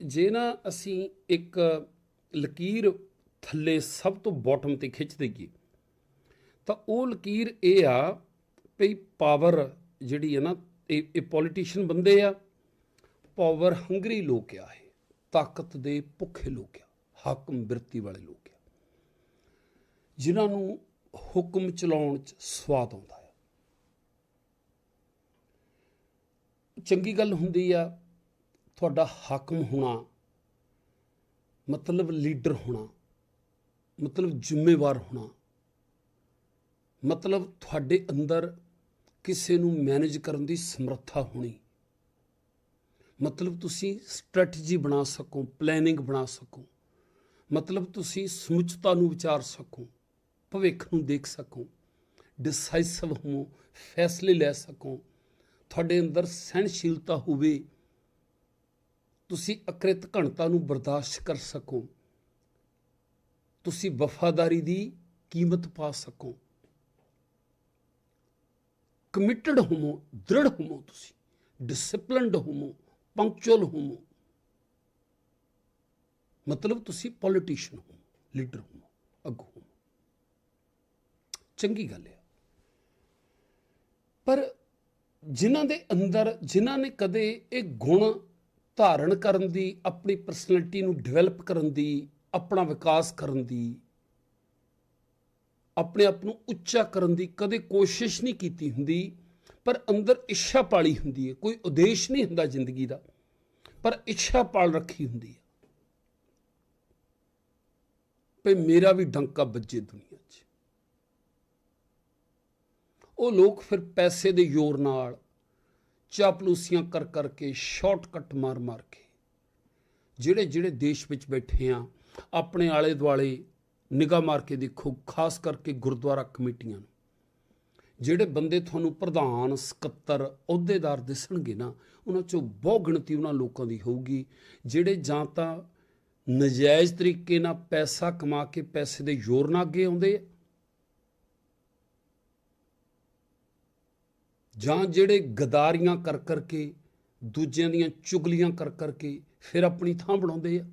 ਜੇ ਨਾ ਅਸੀਂ ਇੱਕ ਲਕੀਰ ਥੱਲੇ ਸਭ ਤੋਂ ਬਾਟਮ ਤੇ ਖਿੱਚ ਦਈਏ, ਤਾਂ ਉਹ ਲਕੀਰ ਇਹ ਆ ਵੀ ਪਾਵਰ ਜਿਹੜੀ ਹੈ ਨਾ, ਇਹ ਇਹ ਪੋਲੀਟੀਸ਼ੀਅਨ ਬੰਦੇ ਆ ਪਾਵਰ ਹੰਗਰੀ ਲੋਕ ਆ ਇਹ, ਤਾਕਤ ਦੇ ਭੁੱਖੇ ਲੋਕ ਆ, ਹਾਕਮ ਬਿਰਤੀ ਵਾਲੇ ਲੋਕ ਆ, ਜਿਨ੍ਹਾਂ ਨੂੰ ਹੁਕਮ ਚਲਾਉਣ 'ਚ ਸਵਾਦ ਆਉਂਦਾ ਹੈ ਚੰਗੀ ਗੱਲ ਹੁੰਦੀ ਆ ਤੁਹਾਡਾ ਹਾਕਮ ਹੋਣਾ, ਮਤਲਬ ਲੀਡਰ ਹੋਣਾ, ਮਤਲਬ ਜ਼ਿੰਮੇਵਾਰ ਹੋਣਾ, ਮਤਲਬ ਤੁਹਾਡੇ ਅੰਦਰ ਕਿਸੇ ਨੂੰ ਮੈਨੇਜ ਕਰਨ ਦੀ ਸਮਰੱਥਾ ਹੋਣੀ, ਮਤਲਬ ਤੁਸੀਂ ਸਟ੍ਰੈਟਜੀ ਬਣਾ ਸਕੋ, ਪਲੈਨਿੰਗ ਬਣਾ ਸਕੋ, ਮਤਲਬ ਤੁਸੀਂ ਸਮੁੱਚਤਾ ਨੂੰ ਵਿਚਾਰ ਸਕੋ, ਭਵਿੱਖ ਨੂੰ ਦੇਖ ਸਕੋ, ਡਿਸਾਈਸਿਵ ਹੋ ਫੈਸਲੇ ਲੈ ਸਕੋ, ਤੁਹਾਡੇ ਅੰਦਰ ਸਹਿਣਸ਼ੀਲਤਾ ਹੋਵੇ ਤੁਸੀਂ ਅਕ੍ਰਿਤ ਘਣਤਾ ਨੂੰ ਬਰਦਾਸ਼ਤ ਕਰ ਸਕੋ। ਤੁਸੀਂ ਵਫਾਦਾਰੀ ਦੀ ਕੀਮਤ ਪਾ ਸਕੋ। ਕਮਿਟਡ ਹੋਵੋ, ਦ੍ਰਿੜ ਹੋਵੋ ਤੁਸੀਂ ਡਿਸਪਲਿਨਡ ਹੋਵੋ ਪੰਕਚੁਅਲ ਹੋਵੋ। ਮਤਲਬ ਤੁਸੀਂ ਪੋਲੀਟੀਸ਼ੀਅਨ ਹੋ ਲੀਡਰ ਹੋ ਅਗੋ ਹੋ ਚੰਗੀ ਗੱਲ ਹੈ। ਪਰ ਜਿਨ੍ਹਾਂ ਦੇ ਅੰਦਰ, ਜਿਨ੍ਹਾਂ ਨੇ ਕਦੇ ਇਹ ਗੁਣ ਧਾਰਨ ਕਰਨ ਦੀ, ਆਪਣੀ ਪਰਸਨੈਲਿਟੀ ਨੂੰ ਡਿਵੈਲਪ ਕਰਨ ਦੀ, ਆਪਣਾ ਵਿਕਾਸ ਕਰਨ ਦੀ, ਆਪਣੇ ਆਪ ਨੂੰ ਉੱਚਾ ਕਰਨ ਦੀ ਕਦੇ ਕੋਸ਼ਿਸ਼ ਨਹੀਂ ਕੀਤੀ ਹੁੰਦੀ, ਪਰ ਅੰਦਰ ਇੱਛਾ ਪਾਲੀ ਹੁੰਦੀ ਹੈ। ਕੋਈ ਉਦੇਸ਼ ਨਹੀਂ ਹੁੰਦਾ ਜ਼ਿੰਦਗੀ ਦਾ, ਪਰ ਇੱਛਾ ਪਾਲ ਰੱਖੀ ਹੁੰਦੀ ਹੈ। ਭਈ ਮੇਰਾ ਵੀ ਡੰਕਾ ਵੱਜੇ ਦੁਨੀਆ 'ਚ। ਉਹ ਲੋਕ ਫਿਰ ਪੈਸੇ ਦੇ ਜ਼ੋਰ ਨਾਲ ਚਾਪਲੂਸੀਆਂ ਕਰ ਕਰਕੇ ਸ਼ਾਰਟਕਟ ਮਾਰ ਮਾਰ ਕੇ ਜਿਹੜੇ ਜਿਹੜੇ ਦੇਸ਼ ਵਿੱਚ ਬੈਠੇ ਆ, ਆਪਣੇ ਆਲੇ ਦੁਆਲੇ ਨਿਗਾਹ ਮਾਰ ਕੇ ਦੇਖੋ, ਖਾਸ ਕਰਕੇ ਗੁਰਦੁਆਰਾ ਕਮੇਟੀਆਂ ਨੂੰ, ਜਿਹੜੇ ਬੰਦੇ ਤੁਹਾਨੂੰ ਪ੍ਰਧਾਨ, ਸਕੱਤਰ, ਅਹੁਦੇਦਾਰ ਦਿਸਣਗੇ ਨਾ, ਉਹਨਾਂ ਚੋਂ ਬਹੁ ਗਿਣਤੀ ਉਹਨਾਂ ਲੋਕਾਂ ਦੀ ਹੋਊਗੀ, ਜਿਹੜੇ ਜਾਂ ਤਾਂ ਨਜਾਇਜ਼ ਤਰੀਕੇ ਨਾਲ ਪੈਸਾ ਕਮਾ ਕੇ ਪੈਸੇ ਦੇ ਜ਼ੋਰ ਨਾਲ ਅੱਗੇ ਆਉਂਦੇ ਆ ਜਾਂ ਜਿਹੜੇ ਗਦਾਰੀਆਂ ਕਰ ਕਰਕੇ ਦੂਜਿਆਂ ਦੀਆਂ ਚੁਗਲੀਆਂ ਕਰ ਕਰਕੇ ਫਿਰ ਆਪਣੀ ਥਾਂ ਬਣਾਉਂਦੇ ਆ?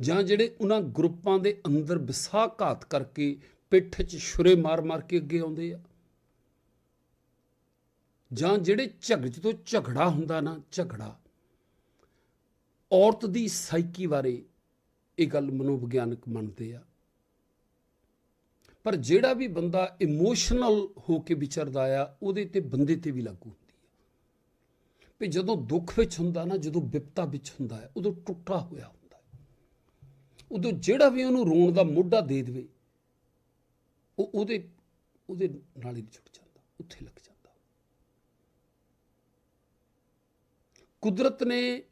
ਜਾਂ ਜਿਹੜੇ ਉਹਨਾਂ ਗਰੁੱਪਾਂ ਦੇ ਅੰਦਰ ਵਿਸਾਘਾਤ ਕਰਕੇ ਪਿੱਠ 'ਚ ਛੁਰੇ ਮਾਰ-ਮਾਰ ਕੇ ਅੱਗੇ ਆਉਂਦੇ ਆ? ਜਾਂ ਜਿਹੜੇ ਝਗੜੇ ਤੋਂ ਝਗੜਾ ਹੁੰਦਾ ਨਾ, ਝਗੜਾ, ਔਰਤ ਦੀ ਸਾਈਕੀ ਬਾਰੇ ਇਹ ਗੱਲ ਮਨੋਵਿਗਿਆਨਕ ਮੰਨਦੇ ਆ। ਪਰ ਜਿਹੜਾ ਵੀ ਬੰਦਾ ਇਮੋਸ਼ਨਲ ਹੋ ਕੇ ਵਿਚਰਦਾ ਆ, ਉਹਦੇ ਤੇ ਬੰਦੇ ਤੇ ਵੀ ਲਾਗੂ ਹੁੰਦੀ ਆ। ਵੀ ਜਦੋਂ ਦੁੱਖ ਵਿੱਚ ਹੁੰਦਾ ਨਾ, ਜਦੋਂ ਵਿਪਤਾ ਵਿੱਚ ਹੁੰਦਾ ਹੈ ਉਦੋਂ ਟੁੱਟਾ ਹੋਇਆ ਹੁੰਦਾ ਹੈ ਉਦੋਂ ਜਿਹੜਾ ਵੀ ਉਹਨੂੰ ਰੋਣ ਦਾ ਮੋਢਾ ਦੇ ਦੇਵੇ, ਉਹ ਉਹਦੇ ਉਹਦੇ ਨਾਲ ਹੀ ਜੁੜ ਜਾਂਦਾ, ਉੱਥੇ ਲੱਗ ਜਾਂਦਾ। ਕੁਦਰਤ ਨੇ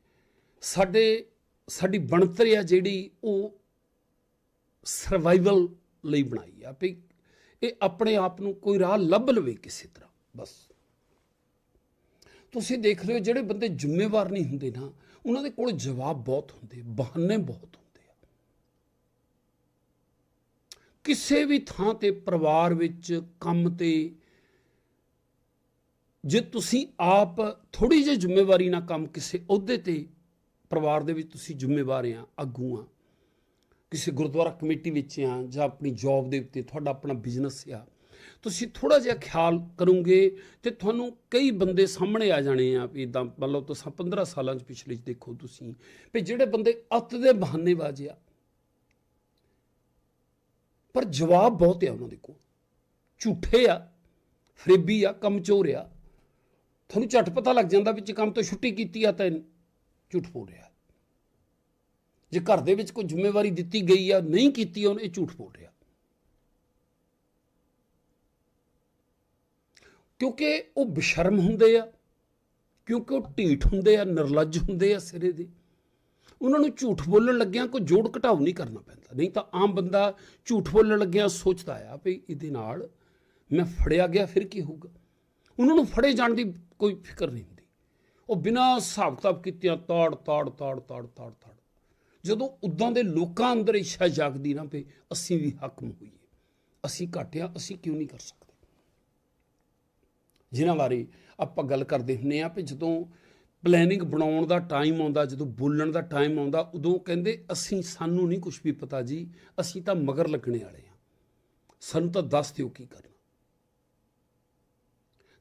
ਸਾਡੇ, ਸਾਡੀ ਬਣਤਰ ਆ ਜਿਹੜੀ ਉਹ ਸਰਵਾਈਵਲ ਲਈ ਬਣਾਈ ਆ ਵੀ ਇਹ ਆਪਣੇ ਆਪ ਨੂੰ ਕੋਈ ਰਾਹ ਲੱਭ ਲਵੇ ਕਿਸੇ ਤਰ੍ਹਾਂ, ਬਸ। ਤੁਸੀਂ ਦੇਖ ਲਿਓ ਜਿਹੜੇ ਬੰਦੇ ਜ਼ਿੰਮੇਵਾਰ ਨਹੀਂ ਹੁੰਦੇ ਨਾ, ਉਹਨਾਂ ਦੇ ਕੋਲ ਜਵਾਬ ਬਹੁਤ ਹੁੰਦੇ ਬਹਾਨੇ ਬਹੁਤ ਹੁੰਦੇ ਆ। ਕਿਸੇ ਵੀ ਥਾਂ ਤੇ ਪਰਿਵਾਰ ਵਿੱਚ, ਕੰਮ ਤੇ, ਜੇ ਤੁਸੀਂ ਆਪ ਥੋੜੀ ਜਿਹੀ ਜ਼ਿੰਮੇਵਾਰੀ ਨਾਲ ਕੰਮ ਕਿਸੇ ਅਹੁਦੇ ਤੇ, ਪਰਿਵਾਰ ਦੇ ਵਿੱਚ ਤੁਸੀਂ ਜ਼ਿੰਮੇਵਾਰ ਆ, ਆਗੂ ਆ ਕਿਸੇ ਗੁਰਦੁਆਰਾ ਕਮੇਟੀ ਵਿੱਚ ਆ ਜਾਂ ਆਪਣੀ ਜੌਬ ਦੇ ਉੱਤੇ ਤੁਹਾਡਾ ਆਪਣਾ ਬਿਜ਼ਨਸ ਆ, ਤੁਸੀਂ ਥੋੜਾ ਜਿਹਾ ਖਿਆਲ ਕਰੋਗੇ ਤੇ ਤੁਹਾਨੂੰ ਕਈ ਬੰਦੇ ਸਾਹਮਣੇ ਆ ਜਾਣੇ ਆ ਵੀ ਇਦਾਂ ਮੰਨ ਲਓ ਤੁਸੀਂ 15 ਸਾਲਾਂ ਚ ਪਿਛਲੇ ਚ ਦੇਖੋ ਤੁਸੀਂ ਵੀ ਜਿਹੜੇ ਬੰਦੇ ਅੱਤ ਦੇ ਬਹਾਨੇਬਾਜ਼ ਆ। ਪਰ ਜਵਾਬ ਬਹੁਤ ਆ ਉਹਨਾਂ ਦੇ ਕੋਲ। ਝੂਠੇ ਆ, ਫਰੇਬੀ ਆ, ਕਮਚੋਰ ਆ। ਤੁਹਾਨੂੰ ਝਟ ਪਤਾ ਲੱਗ ਜਾਂਦਾ ਵੀ ਜੇ ਕੰਮ ਤੋਂ ਛੁੱਟੀ ਕੀਤੀ ਆ ਤਾਂ ਝੂਠ ਬੋਲ ਰਿਹਾ। ਜੇ ਘਰ ਦੇ ਵਿੱਚ ਕੋਈ ਜ਼ਿੰਮੇਵਾਰੀ ਦਿੱਤੀ ਗਈ ਆ, ਨਹੀਂ ਕੀਤੀ, ਉਹਨੇ ਇਹ ਝੂਠ ਬੋਲ ਰਿਹਾ। ਕਿਉਂਕਿ ਉਹ ਬਸ਼ਰਮ ਹੁੰਦੇ ਆ, ਕਿਉਂਕਿ ਉਹ ਢੀਠ ਹੁੰਦੇ ਆ, ਨਿਰਲੱਜ ਹੁੰਦੇ ਆ ਸਿਰੇ ਦੇ। ਉਹਨਾਂ ਨੂੰ ਝੂਠ ਬੋਲਣ ਲੱਗਿਆਂ ਕੋਈ ਜੋੜ ਘਟਾਓ ਨਹੀਂ ਕਰਨਾ ਪੈਂਦਾ। ਨਹੀਂ ਤਾਂ ਆਮ ਬੰਦਾ ਝੂਠ ਬੋਲਣ ਲੱਗਿਆਂ ਸੋਚਦਾ ਆ ਵੀ ਇਹਦੇ ਨਾਲ ਮੈਂ ਫੜਿਆ ਗਿਆ, ਫਿਰ ਕੀ ਹੋਊਗਾ? ਉਹਨਾਂ ਨੂੰ ਫੜੇ ਜਾਣ ਦੀ ਕੋਈ ਫਿਕਰ ਨਹੀਂ ਹੁੰਦੀ। ਉਹ ਬਿਨਾਂ ਹਿਸਾਬ ਕਿਤਾਬ ਕੀਤਿਆਂ ਤਾੜ ਤਾੜ ਤਾੜ ਤਾੜ ਤਾੜ ਤਾੜ ਜਦੋਂ ਉਦਾਂ ਦੇ ਲੋਕਾਂ ਅੰਦਰ ਇੱਛਾ ਜਾਗਦੀ ਨਾ ਪਈ ਅਸੀਂ ਵੀ ਹਾਕਮ ਹੋਈਏ। ਅਸੀਂ ਘਟਿਆ ਅਸੀਂ ਕਿਉਂ ਨਹੀਂ ਕਰ ਸਕਦੇ? ਜਿਨ੍ਹਾਂ ਬਾਰੇ ਆਪਾਂ ਗੱਲ ਕਰਦੇ ਹੁੰਨੇ ਆ ਕਿ ਜਦੋਂ ਪਲੈਨਿੰਗ ਬਣਾਉਣ ਦਾ ਟਾਈਮ ਆਉਂਦਾ, ਜਦੋਂ ਬੋਲਣ ਦਾ ਟਾਈਮ ਆਉਂਦਾ, ਉਦੋਂ ਕਹਿੰਦੇ, ਅਸੀਂ, ਸਾਨੂੰ ਨਹੀਂ ਕੁਝ ਵੀ ਪਤਾ ਜੀ, ਅਸੀਂ ਤਾਂ ਮਗਰ ਲੱਗਣੇ ਵਾਲੇ ਆ। ਸਾਨੂੰ ਤਾਂ ਦੱਸ ਦਿਓ ਕੀ ਕਰਨਾ।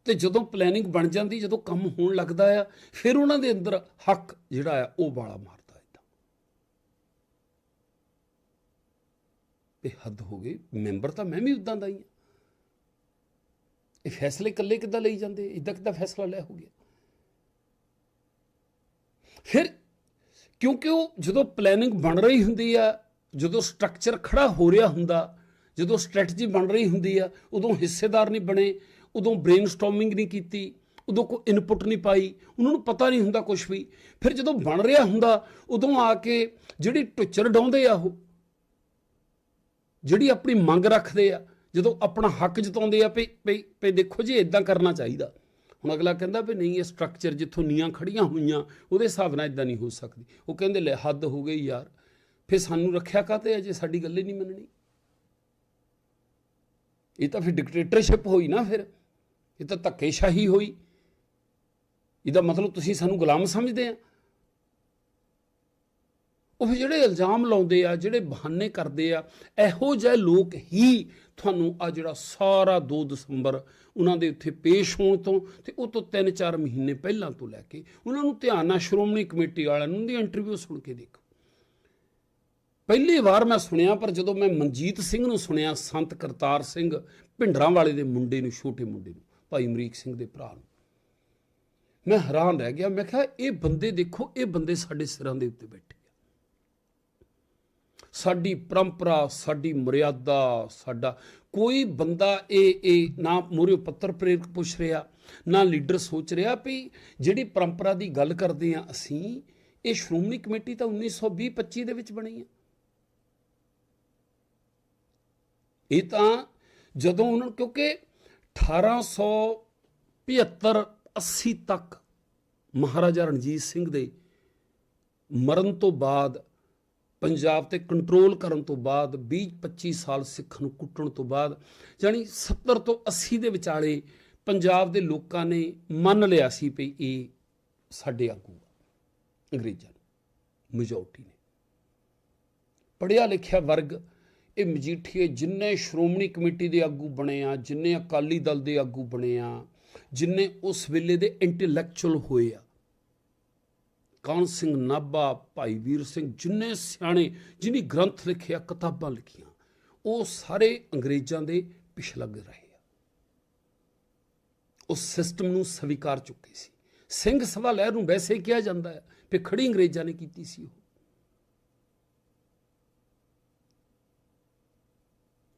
ਤੇ ਜਦੋਂ ਪਲੈਨਿੰਗ ਬਣ ਜਾਂਦੀ, ਜਦੋਂ ਕੰਮ ਹੋਣ ਲੱਗਦਾ ਆ, ਫਿਰ ਉਹਨਾਂ ਦੇ ਅੰਦਰ ਹੱਕ ਜਿਹੜਾ ਆ, ਉਹ ਵਾਲਾ ਮਾਰ ਇਦਾਂ ਇਹ ਹੱਦ ਹੋ ਗਈ। ਮੈਂਬਰ ਤਾਂ ਮੈਂ ਵੀ ਉਦਾਂ ਦਾ ਹੀ ਹਾਂ। ਇਹ ਫੈਸਲੇ ਇਕੱਲੇ ਕਿੱਦਾਂ ਲਈ ਜਾਂਦੇ? ਇਦਾਂ ਕਿੱਦਾਂ ਫੈਸਲਾ ਲੈ ਹੋ ਗਿਆ? ਫਿਰ ਕਿਉਂਕਿ ਉਹ ਜਦੋਂ ਪਲੈਨਿੰਗ ਬਣ ਰਹੀ ਹੁੰਦੀ ਆ, ਜਦੋਂ ਸਟਰਕਚਰ ਖੜਾ ਹੋ ਰਿਹਾ ਹੁੰਦਾ, ਜਦੋਂ ਸਟ੍ਰੈਟਜੀ ਬਣ ਰਹੀ ਹੁੰਦੀ ਆ, ਉਦੋਂ ਹਿੱਸੇਦਾਰ ਨਹੀਂ ਬਣੇ, ਉਦੋਂ ਬ੍ਰੇਨਸਟਾਰਮਿੰਗ ਨਹੀਂ ਕੀਤੀ, ਉਦੋਂ ਕੋਈ ਇਨਪੁਟ ਨਹੀਂ ਪਾਈ, ਉਹਨਾਂ ਨੂੰ ਪਤਾ ਨਹੀਂ ਹੁੰਦਾ ਕੁਝ ਵੀ। ਫਿਰ ਜਦੋਂ ਬਣ ਰਿਹਾ ਹੁੰਦਾ, ਉਦੋਂ ਆ ਕੇ ਜਿਹੜੀ ਟੁੱਚਰ ਡਾਉਂਦੇ ਆ ਉਹ ਜਿਹੜੀ ਆਪਣੀ ਮੰਗ ਰੱਖਦੇ ਆ, ਜਦੋਂ ਆਪਣਾ ਹੱਕ ਜਤਾਉਂਦੇ ਆ ਵੀ ਵੀ ਦੇਖੋ ਜੀ ਇਦਾਂ ਕਰਨਾ ਚਾਹੀਦਾ। ਹੁਣ ਅਗਲਾ ਕਹਿੰਦਾ ਵੀ ਨਹੀਂ, ਇਹ ਸਟਰਕਚਰ ਜਿੱਥੋਂ ਨੀਆਂ ਖੜੀਆਂ ਹੋਈਆਂ, ਉਹਦੇ ਹਿਸਾਬ ਨਾਲ ਇਦਾਂ ਨਹੀਂ ਹੋ ਸਕਦੀ। ਉਹ ਕਹਿੰਦੇ, ਲੈ, ਹੱਦ ਹੋ ਗਈ ਯਾਰ। ਫਿਰ ਸਾਨੂੰ ਰੱਖਿਆ ਕਾਤੇ ਅਜੇ ਸਾਡੀ ਗੱਲ ਹੀ ਨਹੀਂ ਮੰਨਣੀ। ਇਹ ਤਾਂ ਫਿਰ ਡਿਕਟੇਟਰਸ਼ਿਪ ਹੋਈ ਨਾ ਫਿਰ। ਇਹ ਤਾਂ ਧੱਕੇਸ਼ਾਹੀ ਹੋਈ। ਇਹਦਾ ਮਤਲਬ ਤੁਸੀਂ ਸਾਨੂੰ ਗੁਲਾਮ ਸਮਝਦੇ ਆ। ਉਹ ਫਿਰ ਜਿਹੜੇ ਇਲਜ਼ਾਮ ਲਾਉਂਦੇ ਆ, ਜਿਹੜੇ ਬਹਾਨੇ ਕਰਦੇ ਆ, ਇਹੋ ਜਿਹੇ ਲੋਕ ਹੀ ਤੁਹਾਨੂੰ ਆ ਜਿਹੜਾ ਸਾਰਾ 2 ਦਸੰਬਰ ਉਹਨਾਂ ਦੇ ਉੱਥੇ ਪੇਸ਼ ਹੋਣ ਤੋਂ ਤੇ ਉਹ ਤੋਂ 3-4 ਮਹੀਨੇ ਪਹਿਲਾਂ ਤੋਂ ਲੈ ਕੇ ਉਹਨਾਂ ਨੂੰ ਧਿਆਨ ਨਾਲ ਸ਼੍ਰੋਮਣੀ ਕਮੇਟੀ ਵਾਲਿਆਂ ਨੂੰ ਦੀ ਇੰਟਰਵਿਊ ਸੁਣ ਕੇ ਦੇਖੋ। ਪਹਿਲੀ ਵਾਰ ਮੈਂ ਸੁਣਿਆ, ਪਰ ਜਦੋਂ ਮੈਂ ਮਨਜੀਤ ਸਿੰਘ ਨੂੰ ਸੁਣਿਆ, ਸੰਤ ਕਰਤਾਰ ਸਿੰਘ ਭਿੰਡਰਾਂ ਵਾਲੇ ਦੇ ਮੁੰਡੇ ਨੂੰ, ਛੋਟੇ ਮੁੰਡੇ ਨੂੰ, ਭਾਈ ਅਮਰੀਕ ਸਿੰਘ ਦੇ ਭਰਾ ਨੂੰ, ਮੈਂ ਹੈਰਾਨ ਰਹਿ ਗਿਆ। ਮੈਂ ਕਿਹਾ, ਇਹ ਬੰਦੇ ਦੇਖੋ, ਇਹ ਬੰਦੇ ਸਾਡੇ ਸਿਰਾਂ ਦੇ ਉੱਤੇ ਬੈਠੇ। ਸਾਡੀ ਪਰੰਪਰਾ, ਸਾਡੀ ਮਰਿਆਦਾ, ਸਾਡਾ ਕੋਈ ਬੰਦਾ ਇਹ ਇਹ ਨਾ ਮੂਰੇ ਪੱਤਰ ਪ੍ਰੇਰਕ ਪੁੱਛ ਰਿਹਾ, ਨਾ ਲੀਡਰ ਸੋਚ ਰਿਹਾ ਵੀ ਜਿਹੜੀ ਪਰੰਪਰਾ ਦੀ ਗੱਲ ਕਰਦੇ ਆ ਅਸੀਂ, ਇਹ ਸ਼੍ਰੋਮਣੀ ਕਮੇਟੀ ਤਾਂ 1920 25 ਦੇ ਵਿੱਚ ਬਣੀ ਆ ਇਹ ਤਾਂ ਜਦੋਂ ਉਹਨਾਂ ਕਿਉਂਕਿ 1875 80 ਤੱਕ ਮਹਾਰਾਜਾ ਰਣਜੀਤ ਸਿੰਘ ਦੇ ਮਰਨ ਤੋਂ ਬਾਅਦ ਪੰਜਾਬ ਤੇ ਕੰਟਰੋਲ ਕਰਨ ਤੋਂ ਬਾਅਦ 20 25 ਸਾਲ ਸਿੱਖ ਨੂੰ ਕੁੱਟਣ ਤੋਂ ਬਾਅਦ ਜਾਨੀ 70 ਤੋਂ 80 ਦੇ ਵਿਚਾਲੇ ਪੰਜਾਬ ਦੇ ਲੋਕਾਂ ਨੇ ਮੰਨ ਲਿਆ ਸੀ ਵੀ ਇਹ ਸਾਡੇ ਆਗੂ ਆ। ਅੰਗਰੇਜ਼ਾਂ ਨੂੰ ਮੈਜੋਰਟੀ ਨੇ। ਪੜਿਆ ਲਿਖਿਆ ਵਰਗ, ਇਹ ਮਜੀਠੀਏ ਜਿੰਨੇ ਸ਼੍ਰੋਮਣੀ ਕਮੇਟੀ ਦੇ ਆਗੂ ਬਣੇ ਆ, ਜਿੰਨੇ ਅਕਾਲੀ ਦਲ ਦੇ ਆਗੂ ਬਣੇ ਆ, ਜਿੰਨੇ ਉਸ ਵੇਲੇ ਦੇ ਇੰਟੈਲੈਕਚੁਅਲ ਹੋਏ ਆ ਕਾਨ ਸਿੰਘ ਨਾਭਾ, ਭਾਈ ਵੀਰ ਸਿੰਘ, ਜਿੰਨੇ ਸਿਆਣੇ ਜਿਨੀ ਗ੍ਰੰਥ ਲਿਖਿਆ, ਕਿਤਾਬਾਂ ਲਿਖੀਆਂ, ਉਹ ਸਾਰੇ ਅੰਗਰੇਜ਼ਾਂ ਦੇ ਪਿਛ ਲੱਗ ਰਹੇ ਆ। ਉਸ ਸਿਸਟਮ ਨੂੰ ਸਵੀਕਾਰ ਚੁੱਕੇ ਸੀ। ਸਿੰਘ ਸਭਾ ਲਹਿਰ ਨੂੰ ਵੈਸੇ ਕਿਹਾ ਜਾਂਦਾ ਹੈ ਕਿ ਖੜੀ ਅੰਗਰੇਜ਼ਾਂ ਨੇ ਕੀਤੀ ਸੀ ਉਹ।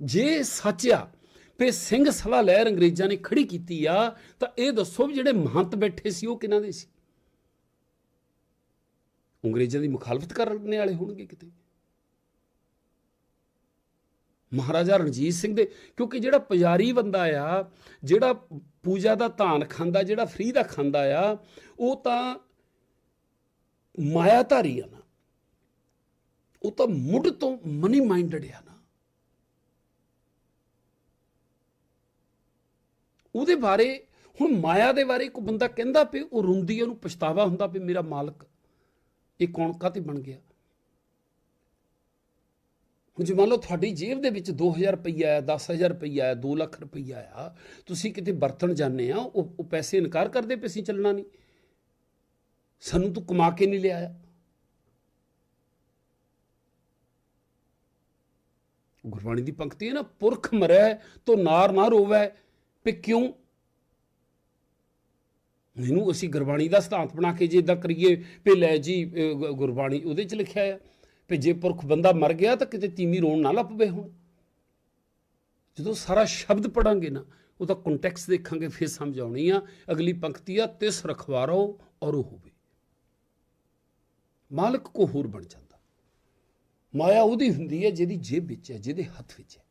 ਜੇ ਸੱਚਿਆ ਵੀ ਸਿੰਘ ਸਭਾ ਲਹਿਰ ਅੰਗਰੇਜ਼ਾਂ ਨੇ ਖੜੀ ਕੀਤੀ ਆ, ਤਾਂ ਇਹ ਦੱਸੋ ਵੀ ਜਿਹੜੇ ਮਹੰਤ ਬੈਠੇ ਸੀ, ਉਹ ਕਿਹਨਾਂ ਦੇ ਸੀ? ਅੰਗਰੇਜ਼ਾਂ ਦੀ ਮੁਖਾਲਫਤ ਕਰਨ ਵਾਲੇ ਹੋਣਗੇ ਕਿਤੇ? ਮਹਾਰਾਜਾ ਰਣਜੀਤ ਸਿੰਘ ਦੇ, ਕਿਉਂਕਿ ਜਿਹੜਾ ਪੁਜਾਰੀ ਬੰਦਾ ਆ, ਜਿਹੜਾ ਪੂਜਾ ਦਾ ਧਾਨ ਖਾਂਦਾ, ਜਿਹੜਾ ਫ੍ਰੀ ਦਾ ਖਾਂਦਾ ਆ, ਉਹ ਤਾਂ ਮਾਇਆਧਾਰੀ ਆ ਨਾ। ਉਹ ਤਾਂ ਮੁੱਢ ਤੋਂ ਮਨੀ ਮਾਈਂਡਡ ਆ ਨਾ। ਉਹਦੇ ਬਾਰੇ, ਹੁਣ ਮਾਇਆ ਦੇ ਬਾਰੇ ਕੋਈ ਬੰਦਾ ਕਹਿੰਦਾ ਪਈ ਉਹ ਰੁੰਦੀ ਉਹਨੂੰ ਪਛਤਾਵਾ ਹੁੰਦਾ ਵੀ ਮੇਰਾ ਮਾਲਕ। ਇਹ ਕੌਣ ਕਾਤੇ ਬਣ ਗਿਆ? ਹੁਣ ਜੇ ਮੰਨ ਲਓ ਤੁਹਾਡੀ ਜੇਬ ਦੇ ਵਿੱਚ 2000 ਰੁਪਈਆ ਆਇਆ 10000 ਰੁਪਈਆ ਆਇਆ 2 ਲੱਖ ਰੁਪਈਆ ਆ ਤੁਸੀਂ ਕਿਤੇ ਵਰਤਣ ਜਾਂਦੇ ਆ, ਉਹ ਉਹ ਪੈਸੇ ਇਨਕਾਰ ਕਰਦੇ ਪਏ ਅਸੀਂ ਚੱਲਣਾ ਨਹੀਂ। ਸਾਨੂੰ ਤੂੰ ਕਮਾ ਕੇ ਨਹੀਂ ਲਿਆਇਆ। ਗੁਰਬਾਣੀ ਦੀ ਪੰਕਤੀ ਹੈ ਨਾ, ਪੁਰਖ ਮਰੈ ਤੋ ਨਾਰ ਨਾ ਰੋਵੈ, ਵੀ ਕਿਉਂ ਇਹਨੂੰ ਅਸੀਂ ਗੁਰਬਾਣੀ ਦਾ ਸਿਧਾਂਤ ਬਣਾ ਕੇ ਜੇ ਇਦਾਂ ਕਰੀਏ ਵੀ ਲੈ ਜੀ ਗੁਰਬਾਣੀ ਉਹਦੇ ਚ ਲਿਖਿਆ ਆ ਵੀ ਜੇ ਪੁਰਖ ਬੰਦਾ ਮਰ ਗਿਆ ਤਾਂ ਕਿਤੇ ਤੀਮੀ ਰੋਣ ਨਾ ਲੱਪਵੇ ਹੁਣ। ਜਦੋਂ ਸਾਰਾ ਸ਼ਬਦ ਪੜਾਂਗੇ ਨਾ, ਉਹਦਾ ਕੰਟੈਕਸ ਦੇਖਾਂਗੇ, ਫਿਰ ਸਮਝ ਆਉਣੀ ਆ, ਅਗਲੀ ਪੰਕਤੀ ਆ, ਤਿਸ ਰਖਵਾਰੋ ਔਰ ਉਹ ਹੋਵੇ। ਮਾਲਕ ਕੋ ਹੋਰ ਬਣ ਜਾਂਦਾ। ਮਾਇਆ ਉਹਦੀ ਹੁੰਦੀ ਹੈ ਜਿਹਦੀ ਜੇਬ ਵਿੱਚ ਹੈ ਜਿਹਦੇ ਹੱਥ ਵਿੱਚ ਹੈ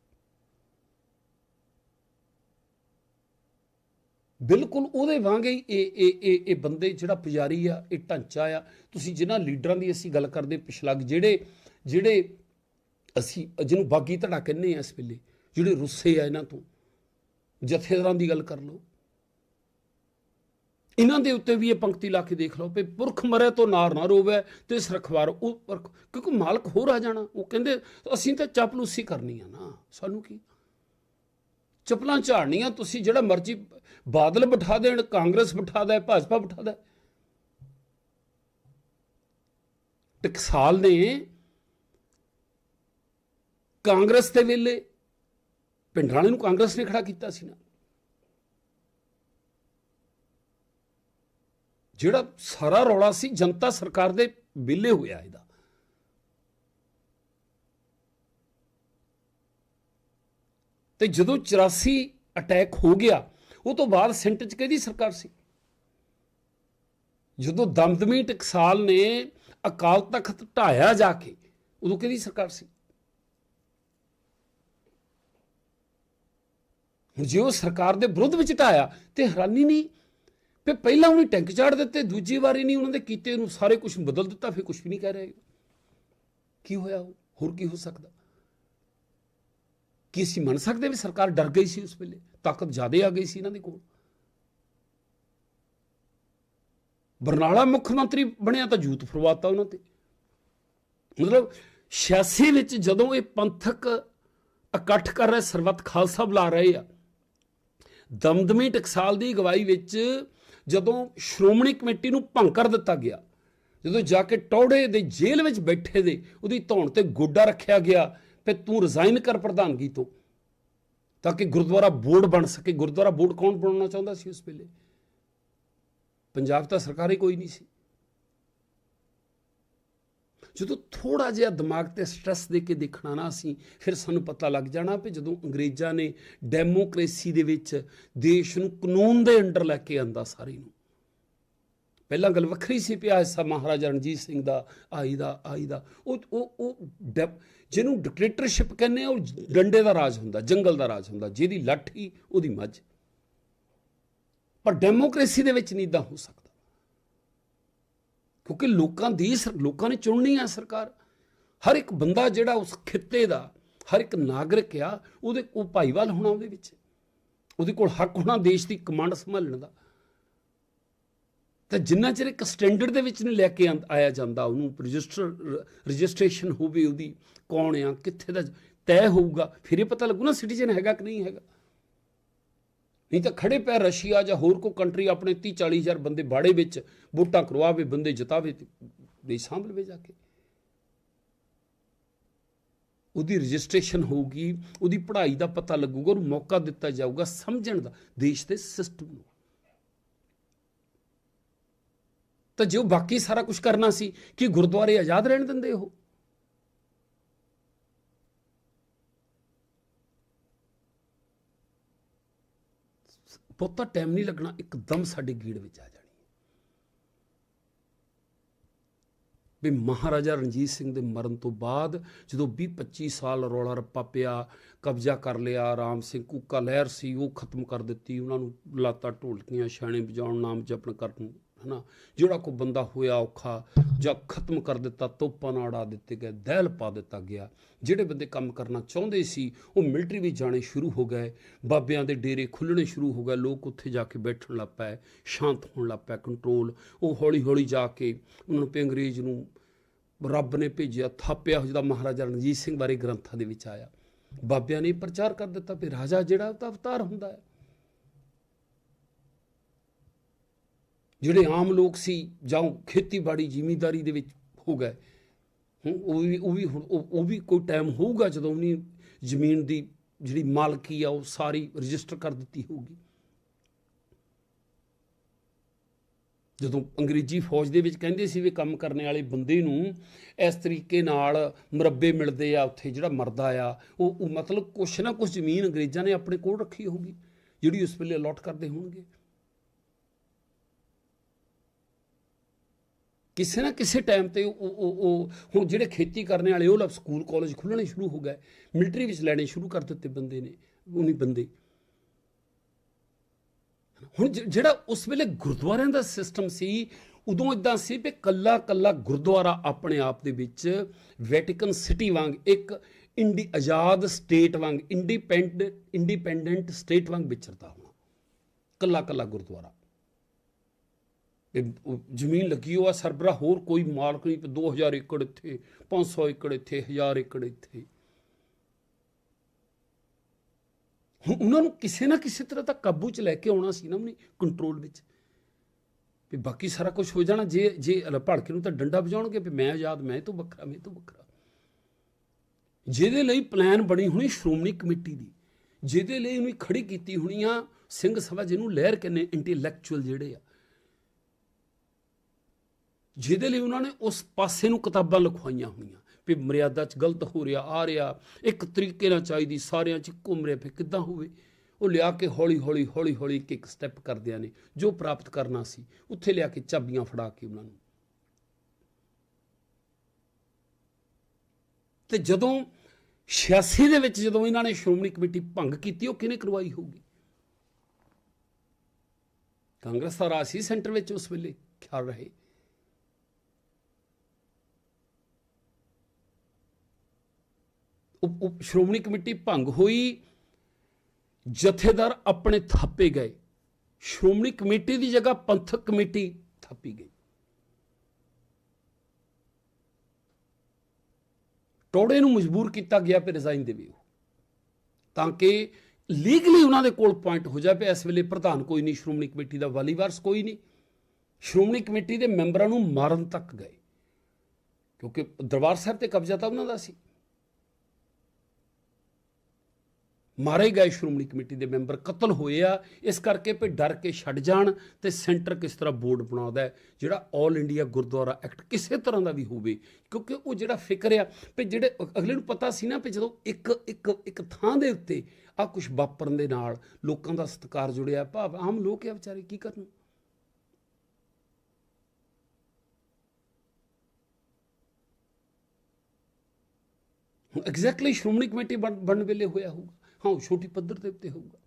ਬਿਲਕੁਲ ਉਹਦੇ ਵਾਂਗੇ ਹੀ ਇਹ ਇਹ ਇਹ ਇਹ ਬੰਦੇ ਜਿਹੜਾ ਪੁਜਾਰੀ ਆ, ਇਹ ਢਾਂਚਾ ਆ। ਤੁਸੀਂ ਜਿਨ੍ਹਾਂ ਲੀਡਰਾਂ ਦੀ ਅਸੀਂ ਗੱਲ ਕਰਦੇ ਪਿਛਲਗ ਜਿਹੜੇ ਜਿਹੜੇ ਅਸੀਂ ਜਿਹਨੂੰ ਬਾਗੀ ਧੜਾ ਕਹਿੰਦੇ ਆ ਇਸ ਵੇਲੇ, ਜਿਹੜੇ ਰੁੱਸੇ ਆ ਇਹਨਾਂ ਤੋਂ, ਜਥੇਦਾਰਾਂ ਦੀ ਗੱਲ ਕਰ ਲਓ। ਇਹਨਾਂ ਦੇ ਉੱਤੇ ਵੀ ਇਹ ਪੰਕਤੀ ਲਾ ਕੇ ਦੇਖ ਲਓ ਵੀ ਪੁਰਖ ਮਰੇ ਤੋਂ ਨਾਰ ਨਾ ਰੋਵੇ ਤੇ ਸਰਖਵਾਰ ਉਹ ਕਿਉਂਕਿ ਮਾਲਕ ਹੋਰ ਆ ਜਾਣਾ। ਉਹ ਕਹਿੰਦੇ, ਅਸੀਂ ਤਾਂ ਚਾਪਲੂਸੀ ਕਰਨੀ ਆ ਨਾ, ਸਾਨੂੰ ਕੀ? ਚਪਲਾਂ ਝਾੜਨੀਆਂ, ਤੁਸੀਂ ਜਿਹੜਾ ਮਰਜ਼ੀ ਬਾਦਲ ਬਿਠਾ ਦੇਣ, ਕਾਂਗਰਸ ਬਿਠਾ ਦੇ, ਭਾਜਪਾ ਬਿਠਾ ਦੇ। ਟਕਸਾਲ ਨੇ ਕਾਂਗਰਸ ਦੇ ਵੇਲੇ ਪਿੰਡਰਾਣੇ ਨੂੰ ਕਾਂਗਰਸ ਨੇ ਖੜਾ ਕੀਤਾ ਸੀ ਨਾ ਜਿਹੜਾ ਸਾਰਾ ਰੌਲਾ ਸੀ, ਜਨਤਾ ਸਰਕਾਰ ਦੇ ਵੇਲੇ ਹੋਇਆ ਇਹਦਾ। ਤੇ ਜਦੋਂ 84 ਅਟੈਕ ਹੋ ਗਿਆ, ਉਹ ਤੋਂ ਬਾਅਦ ਸੈਂਟਰ ਚ ਕਿਹਦੀ ਸਰਕਾਰ ਸੀ? ਜਦੋਂ ਦਮਦਮੀ ਟਕਸਾਲ ਨੇ ਅਕਾਲ ਤਖਤ ਢਾਇਆ ਜਾ ਕੇ, ਉਦੋਂ ਕਿਹਦੀ ਸਰਕਾਰ ਸੀ? ਹੁਣ ਜੇ ਉਹ ਸਰਕਾਰ ਦੇ ਵਿਰੁੱਧ ਵਿੱਚ ਢਾਇਆ, ਤੇ ਹੈਰਾਨੀ ਨਹੀਂ? ਵੀ ਪਹਿਲਾਂ ਉਹਨੇ ਟੈਂਕ ਚਾੜ ਦਿੱਤੇ, ਦੂਜੀ ਵਾਰੀ ਨਹੀਂ ਉਹਨਾਂ ਦੇ ਕੀਤੇ ਨੂੰ ਸਾਰੇ ਕੁਝ ਬਦਲ ਦਿੱਤਾ, ਫਿਰ ਕੁਝ ਵੀ ਨਹੀਂ ਕਹਿ ਰਹੇ। ਕੀ ਹੋਇਆ ਉਹ? ਹੋਰ ਕੀ ਹੋ ਸਕਦਾ? ਕੀ ਅਸੀਂ ਮੰਨ ਸਕਦੇ ਵੀ ਸਰਕਾਰ ਡਰ ਗਈ ਸੀ ਉਸ ਵੇਲੇ? ਤਾਕਤ ਜ਼ਿਆਦੇ ਆ ਗਈ ਸੀ ਇਹਨਾਂ ਦੇ ਕੋਲ। ਬਰਨਾਲਾ ਮੁੱਖ ਮੰਤਰੀ ਬਣਿਆ ਤਾਂ ਜੂਤ ਫਰਵਾਤਾ ਉਹਨਾਂ ਤੇ। ਮਤਲਬ 86 ਵਿੱਚ ਜਦੋਂ ਇਹ ਪੰਥਕ ਇਕੱਠ ਕਰ ਰਹੇ, ਸਰਬੱਤ ਖਾਲਸਾ ਬੁਲਾ ਰਹੇ ਆ, ਦਮਦਮੀ ਟਕਸਾਲ ਦੀ ਅਗਵਾਈ ਵਿੱਚ ਜਦੋਂ ਸ਼੍ਰੋਮਣੀ ਕਮੇਟੀ ਨੂੰ ਭੰਗ ਕਰ ਦਿੱਤਾ ਗਿਆ, ਜਦੋਂ ਜਾ ਕੇ ਟੌੜੇ ਦੇ ਜੇਲ੍ਹ ਵਿੱਚ ਬੈਠੇ ਦੇ, ਉਹਦੀ ਧੌਣ ਤੇ ਗੋਡਾ ਰੱਖਿਆ ਗਿਆ ਤੇ ਤੂੰ ਰਿਜ਼ਾਈਨ ਕਰ ਪ੍ਰਧਾਨਗੀ ਤੋਂ, ਤਾਂ ਕਿ ਗੁਰਦੁਆਰਾ ਬੋਰਡ ਬਣ ਸਕੇ। ਗੁਰਦੁਆਰਾ ਬੋਰਡ ਕੌਣ ਬਣਾਉਣਾ ਚਾਹੁੰਦਾ ਸੀ ਉਸ ਵੇਲੇ? ਪੰਜਾਬ ਤਾਂ ਸਰਕਾਰ ਹੀ ਕੋਈ ਨਹੀਂ ਸੀ। ਜਦੋਂ ਥੋੜਾ ਜਿਹਾ ਦਿਮਾਗ ਤੇ ਸਟ੍ਰੈਸ ਦੇ ਕੇ ਦੇਖਣਾ ਨਾ ਅਸੀਂ ਫਿਰ ਸਾਨੂੰ ਪਤਾ ਲੱਗ ਜਾਣਾ ਕਿ ਜਦੋਂ ਅੰਗਰੇਜ਼ਾਂ ਨੇ ਡੈਮੋਕ੍ਰੇਸੀ ਦੇ ਵਿੱਚ ਦੇਸ਼ ਨੂੰ ਕਾਨੂੰਨ ਦੇ ਅੰਡਰ ਲੈ ਕੇ ਆਂਦਾ ਸਾਰੇ ਨੂੰ। ਪਹਿਲਾਂ ਗੱਲ ਵੱਖਰੀ ਸੀ ਪਿਆ ਹਿੱਸਾ ਮਹਾਰਾਜਾ ਰਣਜੀਤ ਸਿੰਘ ਦਾ ਆਈ ਦਾ ਆਈ ਦਾ। ਉਹ ਉਹ ਉਹ ਡੈ- ਜਿਹਨੂੰ ਡਿਕਟੇਟਰਸ਼ਿਪ ਕਹਿੰਦੇ ਆ, ਉਹ ਡੰਡੇ ਦਾ ਰਾਜ ਹੁੰਦਾ, ਜੰਗਲ ਦਾ ਰਾਜ ਹੁੰਦਾ, ਜਿਹਦੀ ਲਾਠੀ ਉਹਦੀ ਮੱਝ। ਪਰ ਡੈਮੋਕ੍ਰੇਸੀ ਦੇ ਵਿੱਚ ਨਹੀਂ ਇਦਾਂ ਹੋ ਸਕਦਾ। ਕਿਉਂਕਿ ਲੋਕਾਂ ਦੀ ਸਰ- ਲੋਕਾਂ ਨੇ ਚੁਣਨੀ ਆ ਸਰਕਾਰ। ਹਰ ਇੱਕ ਬੰਦਾ ਜਿਹੜਾ ਉਸ ਖਿੱਤੇ ਦਾ, ਹਰ ਇੱਕ ਨਾਗਰਿਕ ਆ, ਉਹਦੇ ਉਹ ਭਾਈਵਾਲ ਹੋਣਾ ਉਹਦੇ ਵਿੱਚ। ਉਹਦੇ ਕੋਲ ਹੱਕ ਹੋਣਾ ਦੇਸ਼ ਦੀ ਕਮਾਂਡ ਸੰਭਾਲਣ ਦਾ। ਤਾਂ ਜਿੰਨਾ ਚਿਰ ਇੱਕ ਸਟੈਂਡਰਡ ਦੇ ਵਿੱਚ ਨਹੀਂ ਲੈ ਕੇ ਆਇਆ ਜਾਂਦਾ, ਉਹਨੂੰ ਰਜਿਸਟਰ ਰਜਿਸਟ੍ਰੇਸ਼ਨ ਹੋਵੇ ਉਹਦੀ ਕੌਣ ਆ, ਕਿੱਥੇ ਦਾ ਤੈਅ ਹੋਊਗਾ, ਫਿਰ ਇਹ ਪਤਾ ਲੱਗੂ ਨਾ ਸਿਟੀਜ਼ਨ ਹੈਗਾ ਕਿ ਨਹੀਂ ਹੈਗਾ। ਨਹੀਂ ਤਾਂ ਖੜੇ ਪੈਰ ਰਸ਼ੀਆ ਜਾਂ ਹੋਰ ਕੋਈ ਕੰਟਰੀ ਆਪਣੇ 30 40 ਹਜ਼ਾਰ ਬੰਦੇ ਬਾੜੇ ਵਿੱਚ ਵੋਟਾਂ ਕਰਵਾਵੇ, ਬੰਦੇ ਜਿਤਾਵੇ ਤੇ ਸਾਂਭ ਲਵੇ ਜਾ ਕੇ। ਉਹਦੀ ਰਜਿਸਟ੍ਰੇਸ਼ਨ ਹੋਊਗੀ, ਉਹਦੀ ਪੜ੍ਹਾਈ ਦਾ ਪਤਾ ਲੱਗੂਗਾ, ਉਹਨੂੰ ਮੌਕਾ ਦਿੱਤਾ ਜਾਊਗਾ ਸਮਝਣ ਦਾ, ਦੇਸ਼ ਦੇ ਸਿਸਟਮ ਨੂੰ। ਤਾਂ ਜੇ ਉਹ ਬਾਕੀ ਸਾਰਾ ਕੁਝ ਕਰਨਾ ਸੀ, ਕਿ ਗੁਰਦੁਆਰੇ ਆਜ਼ਾਦ ਰਹਿਣ ਦਿੰਦੇ ਉਹ? ਬਹੁਤਾ ਟਾਈਮ ਨਹੀਂ ਲੱਗਣਾ, ਇੱਕਦਮ ਸਾਡੀ ਗੀੜ ਵਿੱਚ ਆ ਜਾਣੀ। ਵੀ ਮਹਾਰਾਜਾ ਰਣਜੀਤ ਸਿੰਘ ਦੇ ਮਰਨ ਤੋਂ ਬਾਅਦ ਜਦੋਂ 20 25 ਸਾਲ ਰੌਲਾ ਰੱਪਾ ਪਿਆ, ਕਬਜ਼ਾ ਕਰ ਲਿਆ, ਰਾਮ ਸਿੰਘ ਕੂਕਾ ਲਹਿਰ ਸੀ, ਉਹ ਖਤਮ ਕਰ ਦਿੱਤੀ, ਉਹਨਾਂ ਨੂੰ ਲਾਤਾ ਢੋਲਕੀਆਂ, ਛਾਣੇ ਵਜਾਉਣ, ਨਾਮ ਜਪਣ ਕਰਨ। ਹਨਾ? ਜਿਹੜਾ ਕੋ ਬੰਦਾ ਹੋਇਆ ਔਖਾ ਜਾਂ ਖਤਮ ਕਰ ਦਿੱਤਾ, ਤੋਪਾਂ ਨਾਲ ਉਡਾ ਦਿੱਤੇ ਗਏ, ਦਹਿਲ ਪਾ ਦਿੱਤਾ ਗਿਆ, ਜਿਹੜੇ ਬੰਦੇ ਕੰਮ ਕਰਨਾ ਚਾਹੁੰਦੇ ਸੀ, ਉਹ ਮਿਲਟਰੀ ਵਿੱਚ ਜਾਣੇ ਸ਼ੁਰੂ ਹੋ ਗਏ, ਬਾਬਿਆਂ ਦੇ ਡੇਰੇ ਖੁੱਲਣੇ ਸ਼ੁਰੂ ਹੋ ਗਏ, ਲੋਕ ਉੱਥੇ ਜਾ ਕੇ ਬੈਠਣ ਲੱਗ ਪਏ, ਸ਼ਾਂਤ ਹੋਣ ਲੱਗ ਪਏ ਕੰਟਰੋਲ ਉਹ ਹੌਲੀ ਹੌਲੀ ਜਾ ਕੇ ਉਹਨਾਂ ਨੂੰ ਪੇ ਅੰਗਰੇਜ਼ ਨੂੰ ਰੱਬ ਨੇ ਭੇਜਿਆ, ਥਾਪਿਆ ਜਿਹਦਾ ਮਹਾਰਾਜਾ ਰਣਜੀਤ ਸਿੰਘ ਬਾਰੇ ਗ੍ਰੰਥਾਂ ਦੇ ਵਿੱਚ ਆਇਆ। ਬਾਬਿਆਂ ਨੇ ਪ੍ਰਚਾਰ ਕਰ ਦਿੱਤਾ ਵੀ ਰਾਜਾ ਜਿਹੜਾ ਉਹ ਤਾਂ ਅਵਤਾਰ ਹੁੰਦਾ ਹੈ। ਜਿਹੜੇ ਆਮ ਲੋਕ ਸੀ ਜਾਂ ਖੇਤੀਬਾੜੀ ਜ਼ਿਮੀਂਦਾਰੀ ਦੇ ਵਿੱਚ ਹੋ ਗਏ, ਹੁਣ ਉਹ ਵੀ ਉਹ ਵੀ ਹੁਣ ਉਹ ਉਹ ਵੀ ਕੋਈ ਟਾਈਮ ਹੋਊਗਾ ਜਦੋਂ ਉਹਨੀ ਜ਼ਮੀਨ ਦੀ ਜਿਹੜੀ ਮਾਲਕੀ ਆ ਉਹ ਸਾਰੀ ਰਜਿਸਟਰ ਕਰ ਦਿੱਤੀ ਹੋਊਗੀ। ਜਦੋਂ ਅੰਗਰੇਜ਼ੀ ਫੌਜ ਦੇ ਵਿੱਚ ਕਹਿੰਦੇ ਸੀ ਵੀ ਕੰਮ ਕਰਨ ਵਾਲੇ ਬੰਦੇ ਨੂੰ ਇਸ ਤਰੀਕੇ ਨਾਲ ਮੁਰੱਬੇ ਮਿਲਦੇ ਆ, ਉੱਥੇ ਜਿਹੜਾ ਮਰਦਾ ਆ, ਉਹ ਉਹ ਮਤਲਬ ਕੁਛ ਨਾ ਕੁਛ ਜ਼ਮੀਨ ਅੰਗਰੇਜ਼ਾਂ ਨੇ ਆਪਣੇ ਕੋਲ ਰੱਖੀ ਹੋਊਗੀ, ਜਿਹੜੀ ਉਸ ਵੇਲੇ ਅਲਾਟ ਕਰਦੇ ਹੋਣਗੇ। ਕਿਸੇ ਨਾ ਕਿਸੇ ਟਾਈਮ ਤੇ ਉਹ ਉਹ ਹੁਣ ਜਿਹੜੇ ਖੇਤੀ ਕਰਨ ਵਾਲੇ, ਉਹ ਲਬ ਸਕੂਲ ਕਾਲਜ ਖੁੱਲਣੇ ਸ਼ੁਰੂ ਹੋ ਗਏ। ਮਿਲਟਰੀ ਵਿੱਚ ਲੈਣੇ ਸ਼ੁਰੂ ਕਰ ਦਿੱਤੇ ਬੰਦੇ ਨੇ ਉਹਨੀ ਬੰਦੇ। ਹੁਣ ਜ- ਜਿਹੜਾ ਉਸ ਵੇਲੇ ਗੁਰਦੁਆਰਿਆਂ ਦਾ ਸਿਸਟਮ ਸੀ, ਉਦੋਂ ਇਦਾਂ ਸੀ ਵੀ ਕੱਲਾ ਕੱਲਾ ਗੁਰਦੁਆਰਾ ਆਪਣੇ ਆਪ ਦੇ ਵਿੱਚ ਵੈਟੀਕਨ ਸਿਟੀ ਵਾਂਗ, ਇੱਕ ਇੰਡੀ ਆਜ਼ਾਦ ਸਟੇਟ ਵਾਂਗ ਇੰਡੀਪੈਂਡੈਂਟ ਇੰਡੀਪੈਂਡੈਂਟ ਸਟੇਟ ਵਾਂਗ ਵਿਚਰਦਾ ਹੋਣਾ। ਕੱਲਾ ਕੱਲਾ ਗੁਰਦੁਆਰਾ। ਜ਼ਮੀਨ ਲੱਗੀ ਉਹ ਆ ਸਰਬਰਾ ਹੋਰ ਕੋਈ ਮਾਲਕ ਨਹੀਂ, ਵੀ 2000 ਏਕੜ ਇੱਥੇ 500 ਏਕੜ ਇੱਥੇ 1000 ਏਕੜ ਇੱਥੇ। ਉਹਨਾਂ ਨੂੰ ਕਿਸੇ ਨਾ ਕਿਸੇ ਤਰ੍ਹਾਂ ਤਾਂ ਕਾਬੂ 'ਚ ਲੈ ਕੇ ਆਉਣਾ ਸੀ ਨਾ ਉਹਨੇ ਕੰਟਰੋਲ ਵਿੱਚ। ਵੀ ਬਾਕੀ ਸਾਰਾ ਕੁਝ ਹੋ ਜਾਣਾ, ਜੇ ਜੇ ਭੜਕੇ ਨੂੰ ਤਾਂ ਡੰਡਾ ਵਜਾਉਣਗੇ, ਵੀ ਮੈਂ ਆਜ਼ਾਦ, ਮੈਂ ਤੋਂ ਵੱਖਰਾ, ਮੈਂ ਤੋਂ ਵੱਖਰਾ। ਜਿਹਦੇ ਲਈ ਪਲਾਨ ਬਣੀ ਹੋਣੀ ਸ਼੍ਰੋਮਣੀ ਕਮੇਟੀ ਦੀ, ਜਿਹਦੇ ਲਈ ਉਹਨੇ ਖੜੀ ਕੀਤੀ ਹੋਣੀ ਆ ਸਿੰਘ ਸਭਾ ਜਿਹਨੂੰ ਲਹਿਰ ਕਹਿੰਦੇ ਇੰਟੈਲੈਕਚੁਅਲ ਜਿਹੜੇ ਆ। ਜਿਹਦੇ ਲਈ ਉਹਨਾਂ ਨੇ ਉਸ ਪਾਸੇ ਨੂੰ ਕਿਤਾਬਾਂ ਲਿਖਵਾਈਆਂ ਹੋਈਆਂ ਵੀ ਮਰਿਆਦਾ 'ਚ ਗਲਤ ਹੋ ਰਿਹਾ, ਆ ਰਿਹਾ, ਇੱਕ ਤਰੀਕੇ ਨਾਲ ਚਾਹੀਦੀ ਸਾਰਿਆਂ 'ਚ ਘੁੰਮ ਰਿਹਾ, ਫਿਰ ਕਿੱਦਾਂ ਹੋਵੇ? ਉਹ ਲਿਆ ਕੇ ਹੌਲੀ ਹੌਲੀ ਹੌਲੀ ਹੌਲੀ ਇੱਕ ਇੱਕ ਸਟੈਪ ਕਰਦਿਆਂ ਨੇ, ਜੋ ਪ੍ਰਾਪਤ ਕਰਨਾ ਸੀ, ਉੱਥੇ ਲਿਆ ਕੇ ਚਾਬੀਆਂ ਫੜਾ ਕੇ ਉਹਨਾਂ ਨੂੰ। ਤੇ ਜਦੋਂ 86 ਦੇ ਵਿੱਚ ਜਦੋਂ ਇਹਨਾਂ ਨੇ ਸ਼੍ਰੋਮਣੀ ਕਮੇਟੀ ਭੰਗ ਕੀਤੀ, ਉਹ ਕਿਹਨੇ ਕਰਵਾਈ ਹੋਊਗੀ? ਕਾਂਗਰਸ ਦਾ ਰਾਜ ਸੀ ਸੈਂਟਰ ਵਿੱਚ ਉਸ ਵੇਲੇ, ਖਿਆਲ ਰਹੇ। ਸ਼੍ਰੋਮਣੀ ਕਮੇਟੀ ਭੰਗ ਹੋਈ, ਜਥੇਦਾਰ ਆਪਣੇ ਥਾਪੇ ਗਏ। ਸ਼੍ਰੋਮਣੀ ਕਮੇਟੀ ਦੀ ਜਗ੍ਹਾ ਪੰਥਕ ਕਮੇਟੀ ਥਾਪੀ ਗਈ। ਟੋੜੇ ਨੂੰ ਮਜਬੂਰ ਕੀਤਾ ਗਿਆ ਕਿ ਰਿਜ਼ਾਈਨ ਦੇਵੇ ਉਹ ਤਾਂ ਕਿ ਲੀਗਲੀ ਉਹਨਾਂ ਦੇ ਕੋਲ ਪੁਆਇੰਟ ਹੋ ਜਾਵੇ, ਇਸ ਵੇਲੇ ਪ੍ਰਧਾਨ ਕੋਈ ਨਹੀਂ, ਸ਼੍ਰੋਮਣੀ ਕਮੇਟੀ ਦਾ ਵਾਲੀ ਵਾਰਸ ਕੋਈ ਨਹੀਂ। ਸ਼੍ਰੋਮਣੀ ਕਮੇਟੀ ਦੇ ਮੈਂਬਰਾਂ ਨੂੰ ਮਾਰਨ ਤੱਕ ਗਏ। ਕਿਉਂਕਿ ਦਰਬਾਰ ਸਾਹਿਬ ਤੇ ਕਬਜ਼ਾ ਤਾਂ ਉਹਨਾਂ ਦਾ ਸੀ। ਮਾਰੇ ਗਏ ਸ਼੍ਰੋਮਣੀ ਕਮੇਟੀ ਦੇ ਮੈਂਬਰ ਕਤਲ ਹੋਏ ਆ। ਇਸ ਕਰਕੇ ਵੀ ਡਰ ਕੇ ਛੱਡ ਜਾਣ ਤੇ ਸੈਂਟਰ ਕਿਸ ਤਰ੍ਹਾਂ ਬੋਰਡ ਬਣਾਉਂਦਾ ਹੈ, ਜਿਹੜਾ 올 ਇੰਡੀਆ ਗੁਰਦੁਆਰਾ ਐਕਟ ਕਿਸੇ ਤਰ੍ਹਾਂ ਦਾ ਵੀ ਹੋਵੇ, ਕਿਉਂਕਿ ਉਹ ਜਿਹੜਾ ਫਿਕਰ ਆ ਵੀ ਜਿਹੜੇ ਅਗਲੇ ਨੂੰ ਪਤਾ ਸੀ ਨਾ ਵੀ ਜਦੋਂ ਇੱਕ ਇੱਕ ਇੱਕ ਥਾਂ ਦੇ ਉੱਤੇ ਆ ਕੁਝ ਵਾਪਰਨ ਦੇ ਨਾਲ ਲੋਕਾਂ ਦਾ ਸਤਿਕਾਰ ਜੁੜਿਆ, ਭਾਵ ਆਮ ਲੋਕ ਆ ਵਿਚਾਰੇ ਕੀ ਕਰਨ? ਐਗਜ਼ੈਕਟਲੀ ਸ਼੍ਰੋਮਣੀ ਕਮੇਟੀ ਬਣ, ਬਣਨ ਵੇਲੇ ਹੋਇਆ ਹੋਊਗਾ। ਹਾਂ ਉਹ ਛੋਟੀ ਪੱਧਰ ਦੇ ਉੱਤੇ ਹੋਊਗਾ।